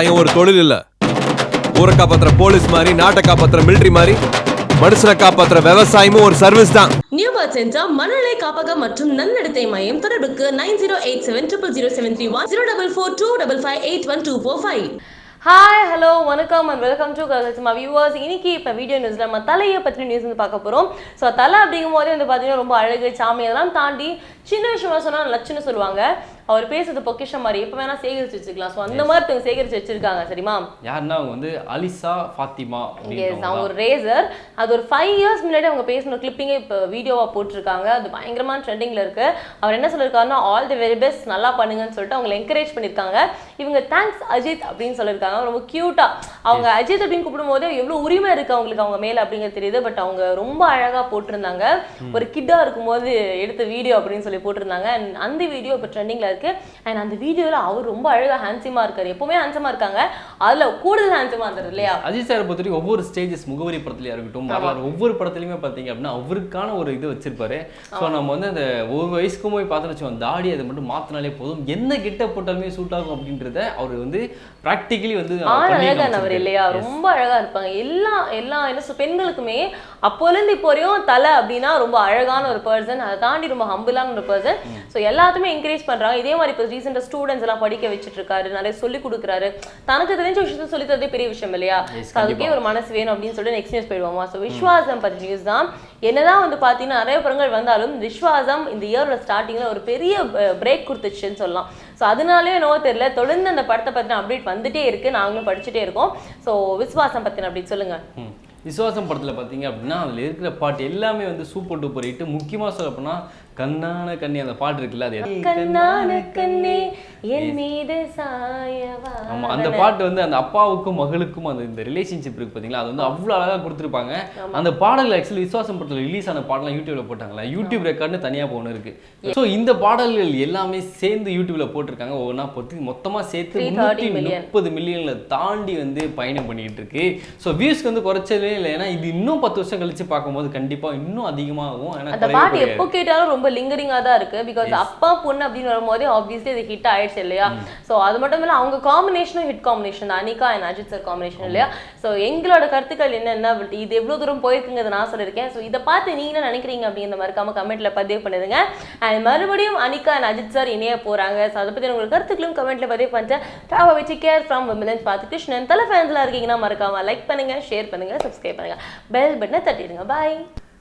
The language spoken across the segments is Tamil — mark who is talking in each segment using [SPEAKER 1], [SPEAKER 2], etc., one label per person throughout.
[SPEAKER 1] விவசாயம் ஒரு தொழில் இல்ல. ஊரை காப்பாத்துற போலீஸ் மாதிரி நாட்டை காப்பாத்துற மிலிட்டரி மாதிரி மனுஷனை காப்பாத்துற விவசாயமும் ஒரு சர்வீஸ் தான்.
[SPEAKER 2] நியூ பர்த் சென்டர் மனநிலை காப்பகம் மற்றும் நன்னடத்தை மையம். தொடர்புக்கு nine zero eight seven triple zero seven three one zero double four two double five eight one two four five
[SPEAKER 3] hi hello வணக்கம் அண்ட் வெல்கம் டு கல்கட்சுமா வியூவர்ஸ் இன்னைக்கு இப்போ வீடியோ நியூஸ்ல நம்ம தலையை பற்றின நியூஸ் வந்து பார்க்க போகிறோம் ஸோ தலை அப்படிங்கும் போதே வந்து பார்த்தீங்கன்னா ரொம்ப அழகு சாமி அதெல்லாம் தாண்டி சின்ன விஷயமா சொன்னால் லட்சணம் சொல்லுவாங்க. அவர் பேசுறது பொக்கிஷம் மாதிரி. எப்போ வேணா சேகரிச்சு வச்சுக்கலாம். ஸோ அந்த மாதிரி ஒருத்தவங்க சேகரிச்சு வச்சிருக்காங்க சரிமா
[SPEAKER 4] யாருன்னா அவங்க வந்து அலிசா ஃபாத்திமா
[SPEAKER 3] எஸ் அவங்க ஒரு ரேசர் அது ஒரு ஃபைவ் இயர்ஸ் முன்னாடி அவங்க பேசின கிளிப்பிங்கே இப்போ வீடியோவாக போட்டிருக்காங்க. அது பயங்கரமான ட்ரெண்டிங்கில் இருக்கு. அவர் என்ன சொல்லியிருக்காருன்னா ஆல் தி வெரி பெஸ்ட் நல்லா பண்ணுங்கன்னு சொல்லிட்டு அவங்களை என்கரேஜ் பண்ணியிருக்காங்க இவங்க தேங்க்ஸ் அஜித் அப்படின்னு சொல்லியிருக்காங்க ரொம்ப க்யூட்டாக அவங்க அஜித் அப்படின்னு கூப்பிடும்போது எவ்வளோ உரிமை இருக்கு அவங்களுக்கு அவங்க மேல அப்படிங்கிறது தெரியுது. பட் அவங்க ரொம்ப அழகாக போட்டிருந்தாங்க. ஒரு கிட்டாக இருக்கும்போது எடுத்த வீடியோ அப்படின்னு சொல்லி போட்டிருந்தாங்க. And அந்த வீடியோ இப்போ ட்ரெண்டிங்கில் இருக்கு. அண்ட் அந்த வீடியோவில் அவர் ரொம்ப அழகாக ஹேண்ட்ஸமாக இருக்காரு. எப்பவுமே ஹேண்ட்ஸமாக இருக்காங்க. அதில் கூடுதல் ஹேண்ட்ஸமாக இருந்தார் இல்லையா?
[SPEAKER 4] அஜித் சார் பொறுத்த வரைக்கும் ஒவ்வொரு ஸ்டேஜஸ் முகவரி படத்துலயா இருக்கட்டும் வரலாறு ஒவ்வொரு படத்துலையுமே பார்த்தீங்க அப்படின்னா அவருக்கான ஒரு இது வச்சிருப்பாரு. ஸோ நம்ம வந்து அந்த ஒரு வயசுக்கும் போய் பார்த்தோன்னு வச்சுக்கோங்க தாடி அதை மட்டும் மாத்தினாலே போதும். என்ன கிட்ட போட்டாலுமே சூட் ஆகும் அப்படின்றத அவர் வந்து ப்ராக்டிக்கலி வந்து
[SPEAKER 3] அழகானவர். இல்லையா. ரொம்ப அழகா இருப்பாங்க. எல்லா எல்லா என்ன பெண்களுக்குமே அப்போலேருந்து இப்போ வரையும் தலை அப்படின்னா ரொம்ப அழகான ஒரு பர்சன் அதை தாண்டி ரொம்ப ஹம்பிளான ஒரு பர்சன் ஸோ எல்லாத்துமே என்கரேஜ் பண்றாங்க. இதே மாதிரி இப்போ ரீசெண்டாக ஸ்டூடெண்ட்ஸ் எல்லாம் படிக்க வச்சுட்டு இருக்காரு நிறைய சொல்லி கொடுக்குறாரு. தனக்கு தெரிஞ்ச விஷயத்த சொல்லி தரதே பெரிய விஷயம் இல்லையா? அதுக்கே ஒரு மனசு வேணும் அப்படின்னு சொல்லிட்டு நெக்ஸ்ட் நியூஸ் போயிடுவோமா? ஸோ விஸ்வாசம் பற்றி நியூஸ் தான். என்னதான் வந்து பார்த்தீங்கன்னா நிறைய படங்கள் வந்தாலும் விஸ்வாசம் இந்த இயரோட ஸ்டார்டிங்கில் ஒரு பெரிய பிரேக் கொடுத்துச்சுன்னு சொல்லலாம். ஸோ அதனாலே என்னவோ தெரியல. தொடர்ந்து அந்த படத்தை பற்றின அப்டேட் வந்துட்டே இருக்கு. நாங்களும் படிச்சுட்டே இருக்கோம். ஸோ விஸ்வாசம் பற்றின அப்டேட் சொல்லுங்க.
[SPEAKER 4] ம். விசுவாசம் படத்துல பார்த்தீங்க அப்படின்னா அதுல இருக்கிற பாட்டு எல்லாமே வந்து சூப்பர் டூப்பர் ஹிட் முக்கியமா சொல்ல போனா கண்ணான கண்ணி அந்த பாட்டு இருக்குல்ல அது?
[SPEAKER 3] கண்ணான கண்ணே என் மீது சாயவா
[SPEAKER 4] ஆமா அந்த பாட்டு வந்து அந்த அப்பாவுக்கும் மகளுக்கும் அந்த இந்த ரிலேஷன்ஷிப் இருக்கு பாத்தீங்களா? அது வந்து அவ்வளவு அழகா கொடுத்துருப்பாங்க. அந்த பாடல் ஆக்சுவலி விசுவாசம் படத்துல ரிலீஸ் ஆன பாடலாம் யூடியூப்ல போட்டாங்களா யூடியூப் ரெக்கார்ட்னு தனியா ஒன்று இருக்கு. ஸோ இந்த பாடல்கள் எல்லாமே சேர்ந்து யூடியூப்ல போட்டிருக்காங்க. ஒவ்வொன்றா போட்டு மொத்தமா சேர்த்து
[SPEAKER 3] 330
[SPEAKER 4] முன்னூத்தி. முப்பது மில்லியன்ல தாண்டி வந்து பயணம் பண்ணிக்கிட்டு இருக்கு. ஸோ வியூஸ்க்கு வந்து குறைச்சதே இல்லை. ஏன்னா இது இன்னும் பத்து வருஷம் கழிச்சு பார்க்கும்போது கண்டிப்பா இன்னும் அதிகமாகும். ஏன்னா
[SPEAKER 3] பாட்டு. எப்போ கேட்டாலும் ரொம்ப லிங்கரிங்கா தான் இருக்கு. பிகாஸ் அப்பா பொண்ணு அப்படின்னு வரும்போதே ஆப்வியஸ்லி இது ஹிட் ஆயிடுச்சு இல்லையா? சோ அது மட்டும் இல்ல அவங்க காம்பினேஷனும் ஹிட் காம்பினேஷன் தான். Anika and Ajith sir combination இல்லையா? சோ எங்களோட கருத்துக்கள் என்னென்ன இது எவ்வளவு தூரம் போயிருக்குங்கிறத நான் சொல்லியிருக்கேன். சோ இதை பார்த்து நீங்க என்ன நினைக்கிறீங்க அப்படிங்கிற மறக்காம கமெண்ட்ல பதிவு பண்ணுதுங்க அண்ட் மறுபடியும் அனிகா அண்ட் அஜித் சார் இணைய போறாங்க. ஸோ அதை பத்தி உங்களுக்கு கருத்துக்களும் கமெண்ட்ல பதிவு பண்ணிட்டு டாவா வச்சு கேர் ஃப்ரம் விமலன்ஸ் பார்த்து கிருஷ்ணன். தலை ஃபேன்ஸ்ல இருக்கீங்கன்னா மறக்காம லைக் பண்ணுங்க ஷேர் பண்ணுங்க சப்ஸ்கிரைப் பண்ணுங்க. பெல் பட்டனை தட்டிடுங்க. பாய்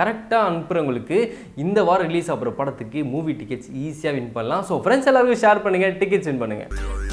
[SPEAKER 4] கரெக்டாக அனுப்புறவங்களுக்கு இந்த வாரம் ரிலீஸ் ஆகிற படத்துக்கு மூவி டிக்கெட்ஸ் ஈஸியாக வின் பண்ணலாம். ஸோ ஃப்ரெண்ட்ஸ் எல்லாருக்கும் ஷேர் பண்ணுங்கள் டிக்கெட்ஸ் வின் பண்ணுங்கள்